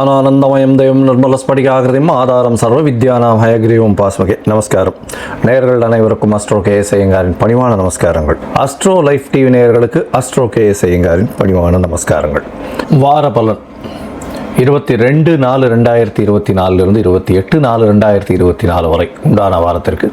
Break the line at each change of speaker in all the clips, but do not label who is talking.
ஞானானந்தமயம் தெய்வம் நிர்மலஸ்படிகாகிருதியும் ஆதாரம் சர்வ வித்யானாம் ஹயக்ரீவம் பாஸ்மகே. நமஸ்காரம். நேயர்கள் அனைவருக்கும் அஸ்ட்ரோ கே எஸ் ஐயங்காரின் பணிவான நமஸ்காரங்கள். அஸ்ட்ரோ லைஃப் டிவி நேயர்களுக்கு அஸ்ட்ரோ கே எஸ் ஐயங்காரின் பணிவான நமஸ்காரங்கள். வார பலன். இருபத்தி ரெண்டு நாலு ரெண்டாயிரத்தி இருபத்தி நாலுலேருந்து இருபத்தி எட்டு நாலு ரெண்டாயிரத்தி இருபத்தி நாலு வரை உண்டான வாரத்திற்கு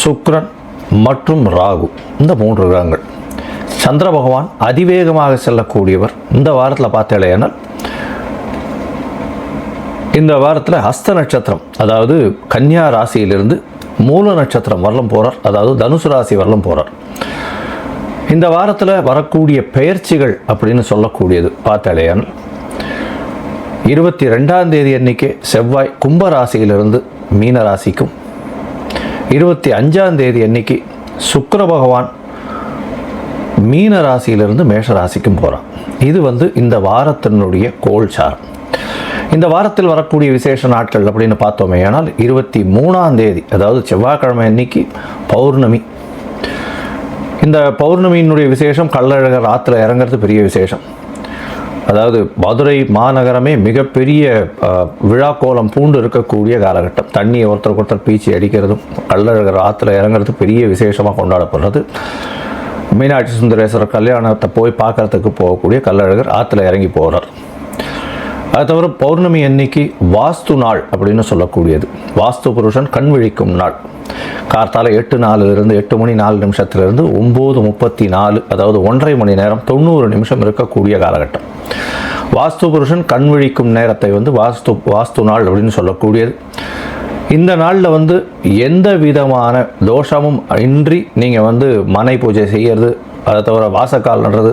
சுக்ரன் மற்றும் ராகு இந்த மூன்று கிரகங்கள். சந்திர பகவான் அதிவேகமாக செல்லக்கூடியவர். இந்த வாரத்தில் பார்த்தேனால் இந்த வாரத்தில் ஹஸ்த நட்சத்திரம் அதாவது கன்னியா ராசியிலிருந்து மூல நட்சத்திரம் வரலும் போகிறார் அதாவது தனுசு ராசி வரலும் போகிறார் இந்த வாரத்தில் வரக்கூடிய பெயர்ச்சிகள் அப்படின்னு சொல்லக்கூடியது பார்த்தாலேயானால் இருபத்தி ரெண்டாம் தேதி அன்னைக்கு செவ்வாய் கும்ப ராசியிலிருந்து மீன ராசிக்கும் இருபத்தி அஞ்சாம் தேதி அன்னைக்கு சுக்கர பகவான் மீன ராசியிலிருந்து மேஷ ராசிக்கும் போகிறான் இது வந்து இந்த வாரத்தினுடைய கோல்சாரம் இந்த வாரத்தில் வரக்கூடிய விசேஷ நாட்கள் அப்படின்னு பார்த்தோமே ஆனால் இருபத்தி மூணாம் தேதி அதாவது செவ்வாய்க்கிழமை அன்னைக்கு பௌர்ணமி. இந்த பௌர்ணமியினுடைய விசேஷம் கள்ளழகர் ஆற்றுல இறங்குறது பெரிய விசேஷம். அதாவது மதுரை மாநகரமே மிகப்பெரிய விழா விழாக்கோலம் பூண்டு இருக்கக்கூடிய காலகட்டம். தண்ணியை ஒருத்தருக்கு ஒருத்தர் பீச்சி அடிக்கிறதும் கள்ளழகர் ஆற்றுல இறங்குறது பெரிய விசேஷமாக கொண்டாடப்படுறது. மீனாட்சி சுந்தரேஸ்வரர் கல்யாணத்தை போய் பார்க்கறதுக்கு போகக்கூடிய கள்ளழகர் ஆற்றுல இறங்கி போகிறார் அது தவிர பௌர்ணமி அன்னைக்கு வாஸ்து நாள் அப்படின்னு சொல்லக்கூடியது. வாஸ்து புருஷன் கண் விழிக்கும் நாள். கார்த்தால எட்டு நாலுலேருந்து எட்டு மணி நாலு நிமிஷத்துலேருந்து ஒம்பது முப்பத்தி நாலு அதாவது ஒன்றரை மணி நேரம் தொண்ணூறு நிமிஷம் இருக்கக்கூடிய காலகட்டம். வாஸ்து புருஷன் கண் விழிக்கும் நேரத்தை வந்து வாஸ்து வாஸ்து நாள் அப்படின்னு சொல்லக்கூடியது. இந்த நாளில் வந்து எந்த விதமான தோஷமும் இன்றி நீங்கள் வந்து மனை பூஜை செய்கிறது அதை தவிர வாசக்கால் நடுறது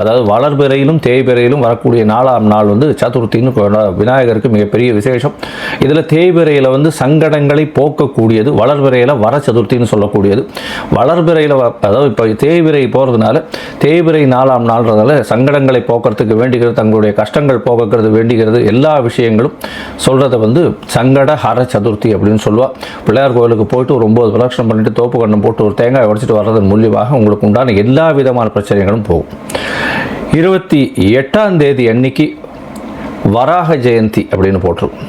அதாவது வளர்பிறையிலும் தேய்பிறையிலும் வரக்கூடிய நாலாம் நாள் வந்து சதுர்த்தின்னு விநாயகருக்கு மிகப்பெரிய விசேஷம். இதில் தேய்பிறையில் வந்து சங்கடங்களை போக்கக்கூடியது வளர்பிறையில் வர சதுர்த்தின்னு சொல்லக்கூடியது. வளர்பிறையில் வ- அதாவது இப்போ தேய்பிறை போகிறதுனால தேய்பிறை நாலாம் நாள்ன்றதால சங்கடங்களை போக்குறதுக்கு வேண்டிக்கிறது தங்களுடைய கஷ்டங்கள் போக்குறது வேண்டிக்கிறது எல்லா விஷயங்களும் சொல்கிறத வந்து சங்கட ஹர சதுர்த்தி அப்படின்னு சொல்லுவா. பிள்ளையார் கோயிலுக்கு போயிட்டு ஒரு ஒம்பது பிரதட்சணம் பண்ணிட்டு தோப்பு கண்ணம் போட்டு ஒரு தேங்காய் உடைச்சிட்டு வர்றதன் மூலியமாக உங்களுக்கு உண்டான எல்லா விதமான பிரச்சனைகளும் போகும். இருபத்தி எட்டாம் தேதி அன்னைக்கு வராக ஜெயந்தி அப்படின்னு போட்டிருக்கோம்.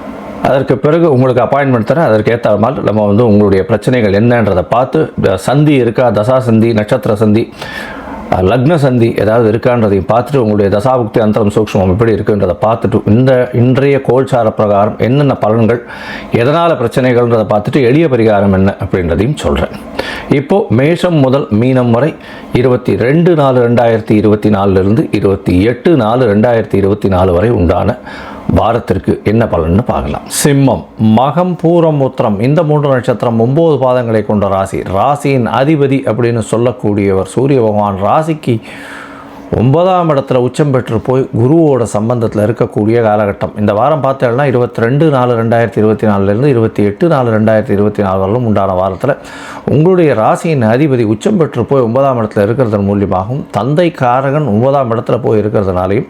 அதற்கு பிறகு உங்களுக்கு அப்பாயின்மெண்ட் தரேன். அதற்கு ஏற்ற மாதிரி நம்ம வந்து உங்களுடைய பிரச்சனைகள் என்னன்றதை பார்த்து சந்தி இருக்கா தசா சந்தி நட்சத்திர சந்தி லக்ன சந்தி ஏதாவது இருக்கான்றதையும் பார்த்துட்டு உங்களுடைய தசாபுக்தி அந்தரம் சூக்ஷ்மம் எப்படி இருக்குன்றதை பார்த்துட்டு இந்த இன்றைய கோல்சார பிரகாரம் என்னென்ன பலன்கள் எதனால் பிரச்சனைகள்ன்றதை பார்த்துட்டு எளிய பரிகாரம் என்ன அப்படின்றதையும் சொல்கிறேன் இப்போது மேஷம் முதல் மீனம் வரை இருபத்தி ரெண்டு நாலு ரெண்டாயிரத்தி இருபத்தி நாலுலேருந்து இருபத்தி எட்டு நாலு ரெண்டாயிரத்தி இருபத்தி நாலு வரை உண்டான வாரத்திற்கு என்ன பலன்னு பார்க்கலாம். சிம்மம் மகம் பூரம் உத்திரம் இந்த மூன்று நட்சத்திரம் ஒன்பது பாதங்களை கொண்ட ராசி. ராசியின் அதிபதி அப்படின்னு சொல்லக்கூடியவர் சூரிய பகவான் ராசிக்கு ஒன்பதாம் இடத்துல உச்சம் பெற்று போய் குருவோட சம்பந்தத்தில் இருக்கக்கூடிய காலகட்டம். இந்த வாரம் பார்த்தேன்னா இருபத்தி ரெண்டு நாலு ரெண்டாயிரத்தி இருபத்தி நாலுலேருந்து இருபத்தி எட்டு நாலு ரெண்டாயிரத்தி இருபத்தி நாலு வரலும் உண்டான வாரத்தில் உங்களுடைய ராசியின் அதிபதி உச்சம் பெற்று போய் ஒன்பதாம் இடத்துல இருக்கிறதன் மூலியமாகவும் தந்தை காரகன் ஒன்பதாம் இடத்துல போய் இருக்கிறதுனாலையும்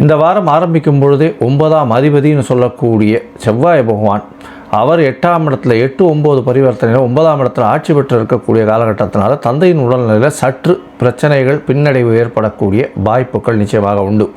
இந்த வாரம் ஆரம்பிக்கும் பொழுதே ஒன்பதாம் அதிபதினு சொல்லக்கூடிய செவ்வாய் பகவான் அவர் எட்டாம் இடத்துல எட்டு ஒம்பது பரிவர்த்தனையில் ஒன்பதாம் இடத்துல ஆட்சி பெற்று இருக்கக்கூடிய காலகட்டத்தினால தந்தையின் உடல்நிலையில் சற்று பிரச்சனைகள் பின்னடைவு ஏற்படக்கூடிய வாய்ப்புகள் நிச்சயமாக உண்டு.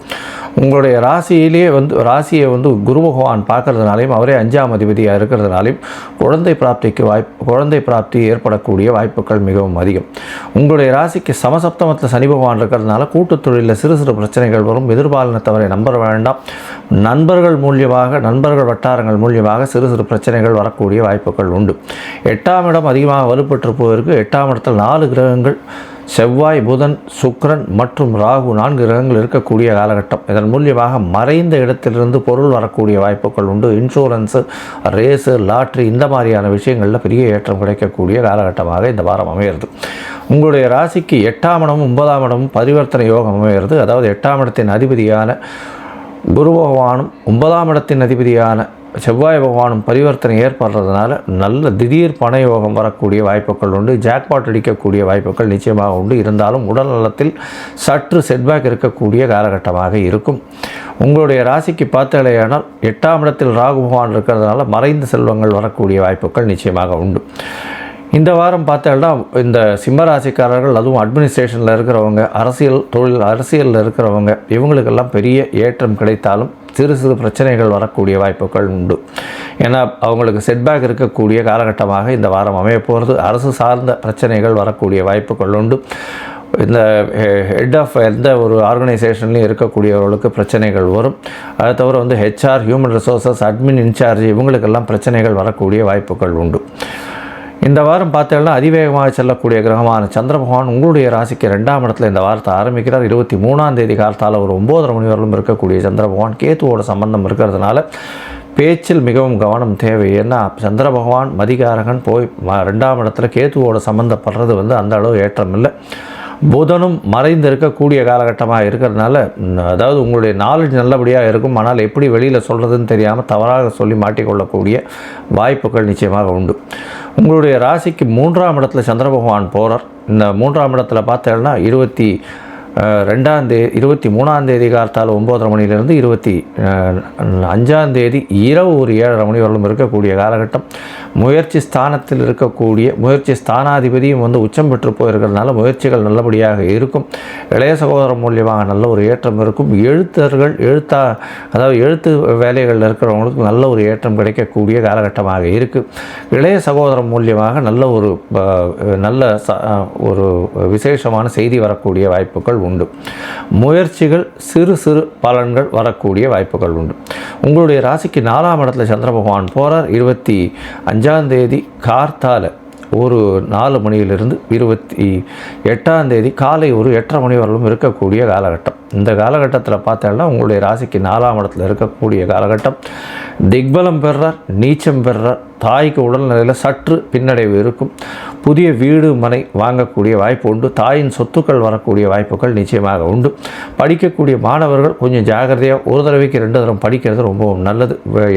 உங்களுடைய ராசியிலே வந்து ராசியை வந்து குரு பகவான் பார்க்கறதுனாலையும் அவரே அஞ்சாம் அதிபதியாக இருக்கிறதுனாலையும் குழந்தை பிராப்திக்கு வாய்ப்பு குழந்தை பிராப்தி ஏற்படக்கூடிய வாய்ப்புகள் மிகவும் அதிகம். உங்களுடைய ராசிக்கு சமசப்தமத்தில் சனி பகவான் இருக்கிறதுனால கூட்டுத் தொழிலில் சிறு சிறு பிரச்சனைகள் வரும். எதிர்பாலினத்தவரை நம்ப வேண்டாம். நண்பர்கள் மூலியமாக நண்பர்கள் வட்டாரங்கள் மூலியமாக சிறு சிறு பிரச்சனைகள் வரக்கூடிய வாய்ப்புகள் உண்டு. எட்டாம் இடம் அதிகமாக வலுப்பட்டு போவதற்கு எட்டாம் இடத்தில் நாலு கிரகங்கள் செவ்வாய் புதன் சுக்ரன் மற்றும் ராகு நான்கு கிரகங்கள் இருக்கக்கூடிய காலகட்டம். இதன் மூலியமாக மறைந்த இடத்திலிருந்து பொருள் வரக்கூடிய வாய்ப்புகள் உண்டு. இன்சூரன்ஸு ரேஸு லாட்ரி இந்த மாதிரியான விஷயங்களில் பெரிய ஏற்றம் கிடைக்கக்கூடிய காலகட்டமாக இந்த வாரம் அமையிறது. உங்களுடைய ராசிக்கு எட்டாம் இடமும் ஒன்பதாம் இடமும் பரிவர்த்தனை யோகம் அமையிறது. அதாவது எட்டாம் இடத்தின் அதிபதியான குரு பகவானும் ஒன்பதாம் இடத்தின் அதிபதியான செவ்வாய் பகவானும் பரிவர்த்தனை ஏற்படுறதுனால நல்ல திடீர் பண யோகம் வரக்கூடிய வாய்ப்புகள் உண்டு. ஜாக்பாட் அடிக்கக்கூடிய வாய்ப்புகள் நிச்சயமாக உண்டு. இருந்தாலும் உடல் நலத்தில் சற்று செட்பேக் இருக்கக்கூடிய காலகட்டமாக இருக்கும். உங்களுடைய ராசிக்கு பார்த்தாலேயானால் எட்டாம் இடத்தில் ராகு பகவான் இருக்கிறதுனால மறைந்த செல்வங்கள் வரக்கூடிய வாய்ப்புகள் நிச்சயமாக உண்டு. இந்த வாரம் பார்த்தோம்னா இந்த சிம்மராசிக்காரர்கள் அதுவும் அட்மினிஸ்ட்ரேஷனில் இருக்கிறவங்க அரசியல் தொழில் அரசியலில் இருக்கிறவங்க இவங்களுக்கெல்லாம் பெரிய ஏற்றம் கிடைத்தாலும் சிறு சிறு பிரச்சனைகள் வரக்கூடிய வாய்ப்புகள் உண்டு. ஏன்னா அவங்களுக்கு செட்பேக் இருக்கக்கூடிய காலகட்டமாக இந்த வாரம் அமைய போகிறது அரசு சார்ந்த பிரச்சனைகள் வரக்கூடிய வாய்ப்புகள் உண்டு. இந்த ஹெட் ஆஃப் எந்த ஒரு ஆர்கனைசேஷன்லையும் இருக்கக்கூடியவர்களுக்கு பிரச்சனைகள் வரும். அதை தவிர வந்து HR human resources admin incharge இவங்களுக்கெல்லாம் பிரச்சனைகள் வரக்கூடிய வாய்ப்புகள் உண்டு. இந்த வாரம் பார்த்தீங்கன்னா அதிவேகமாக செல்லக்கூடிய கிரகமான சந்திர பகவான் உங்களுடைய ராசிக்கு ரெண்டாம் இடத்துல இந்த வாரத்தை ஆரம்பிக்கிறார். இருபத்தி மூணாம் தேதி காலத்தால் ஒரு ஒம்போதரை மணி வரலும் இருக்கக்கூடிய சந்திர பகவான் கேத்துவோட சம்பந்தம் இருக்கிறதுனால பேச்சில் மிகவும் கவனம் தேவை. ஏன்னா சந்திர பகவான் மதிகாரகன் போய் ரெண்டாம் இடத்துல கேத்துவோட சம்மந்தப்படுறது வந்து அந்த அளவு ஏற்றம் இல்லை புதனும் மறைந்து இருக்கக்கூடிய காலகட்டமாக இருக்கிறதுனால அதாவது உங்களுடைய நாலேஜ் நல்லபடியாக இருக்கும். ஆனால் எப்படி வெளியில் சொல்கிறதுன்னு தெரியாமல் தவறாக சொல்லி மாட்டிக்கொள்ளக்கூடிய வாய்ப்புகள் நிச்சயமாக உண்டு. உங்களுடைய ராசிக்கு மூன்றாம் இடத்துல சந்திர பகவான் போகிறார் இந்த மூன்றாம் இடத்துல பார்த்தேன்னா இருபத்தி ரெண்டாந்தேதி இருபத்தி மூணாம் தேதி காலத்தால் ஒம்போதரை மணியிலிருந்து இருபத்தி அஞ்சாந்தேதி இரவு ஒரு ஏழரை மணி வரலும் இருக்கக்கூடிய காலகட்டம். முயற்சி ஸ்தானத்தில் இருக்கக்கூடிய முயற்சி ஸ்தானாதிபதியும் வந்து உச்சம் பெற்று போயிருக்கிறதுனால முயற்சிகள் நல்லபடியாக இருக்கும். இளைய சகோதரம் மூலியமாக நல்ல ஒரு ஏற்றம் இருக்கும். எழுத்தர்கள் எழுத்தா அதாவது எழுத்து வேலைகளில் இருக்கிறவங்களுக்கு நல்ல ஒரு ஏற்றம் கிடைக்கக்கூடிய காலகட்டமாக இருக்குது இளைய சகோதரம் மூலியமாக நல்ல ஒரு நல்ல ச- ஒரு விசேஷமான செய்தி வரக்கூடிய வாய்ப்புகள் உண்டு. முயற்சிகள் சிறு சிறு பலன்கள் வரக்கூடிய வாய்ப்புகள் உண்டு. உங்களுடைய ராசிக்கு நாலாம் இடத்துல சந்திர பகவான் போகிறார் இருபத்தி அஞ்சாம் தேதி கார்த்தால ஒரு நாலு மணியிலிருந்து இருபத்தி எட்டாம் தேதி காலை ஒரு எட்டரை மணி வரலும் இருக்கக்கூடிய காலகட்டம். இந்த காலகட்டத்தில் பார்த்தோம்னா உங்களுடைய ராசிக்கு நாலாம் இடத்துல இருக்கக்கூடிய காலகட்டம். திக்பலம் பெறுறார் நீச்சம் பெறுறார் தாய்க்கு உடல்நிலையில் சற்று பின்னடைவு இருக்கும். புதிய வீடு மனை வாங்கக்கூடிய வாய்ப்பு உண்டு. தாயின் சொத்துக்கள் வரக்கூடிய வாய்ப்புகள் நிச்சயமாக உண்டு. படிக்கக்கூடிய மாணவர்கள் கொஞ்சம் ஜாகிரதையாக ஒரு தடவைக்கு ரெண்டு தடவை படிக்கிறது ரொம்பவும் நல்லது.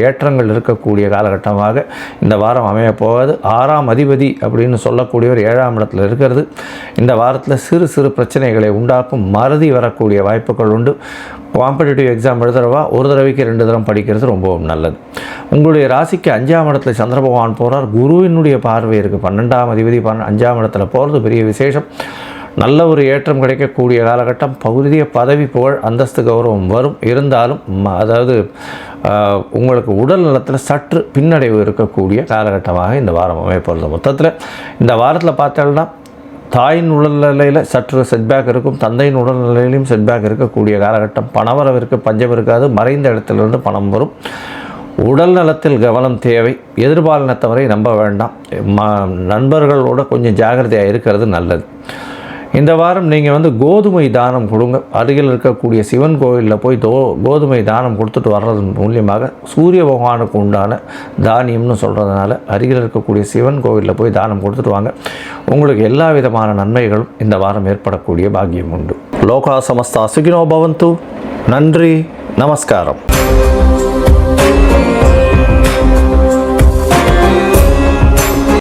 ஏற்றங்கள் இருக்கக்கூடிய காலகட்டமாக இந்த வாரம் அமைய போகாது. ஆறாம் அதிபதி அப்படின்னு சொல்லக்கூடியவர் ஏழாம் இடத்துல இருக்கிறது. இந்த வாரத்தில் சிறு சிறு பிரச்சனைகளை உண்டாக்கும். மறதி வரக்கூடிய வாய்ப்பு வாய்ப்புகள் உண்டு. காம்படிட்டிவ் எக்ஸாம் எழுதுறவா ஒரு தடவைக்கு ரெண்டு தடவை படிக்கிறது ரொம்பவும் நல்லது. உங்களுடைய ராசிக்கு அஞ்சாம் இடத்துல சந்திர பகவான் போகிறார் குருவினுடைய பார்வை இருக்குது பன்னெண்டாம் அதிபதி பன்ன அஞ்சாம் இடத்துல போகிறது பெரிய விசேஷம். நல்ல ஒரு ஏற்றம் கிடைக்கக்கூடிய காலகட்டம். பகுதிய பதவி புகழ் அந்தஸ்து கௌரவம் வரும். இருந்தாலும் அதாவது உங்களுக்கு உடல் நலத்தில் சற்று பின்னடைவு இருக்கக்கூடிய காலகட்டமாக இந்த வாரம் அமைப்பது மொத்தத்தில் இந்த வாரத்தில் பார்த்தோம்னா தாயின் உடல்நிலையில் சற்று செட்பேக் இருக்கும். தந்தையின் உடல்நிலையிலும் செட்பேக் இருக்கக்கூடிய காலகட்டம். பணவரவிற்கு பஞ்சம் இருக்காது. மறைந்த இடத்திலிருந்து பணம் வரும். உடல் நலத்தில் கவனம் தேவை. எதிர்பாலினத்தவரை நம்ப வேண்டாம். ம நண்பர்களோட கொஞ்சம் ஜாகிரதையாக இருக்கிறது நல்லது. இந்த வாரம் நீங்கள் வந்து கோதுமை தானம் கொடுங்க. அருகில் இருக்கக்கூடிய சிவன் கோவிலில் போய் தோ கோதுமை தானம் கொடுத்துட்டு வர்றது மூலியமாக சூரிய பகவானுக்கு உண்டான தானியம்னு சொல்கிறதுனால அருகில் இருக்கக்கூடிய சிவன் கோவிலில் போய் தானம் கொடுத்துட்டு வாங்க. உங்களுக்கு எல்லா விதமான நன்மைகளும் இந்த வாரம் ஏற்படக்கூடிய பாக்கியம் உண்டு. லோகா சமஸ்தா சுகினோ பவந்து. நன்றி நமஸ்காரம்.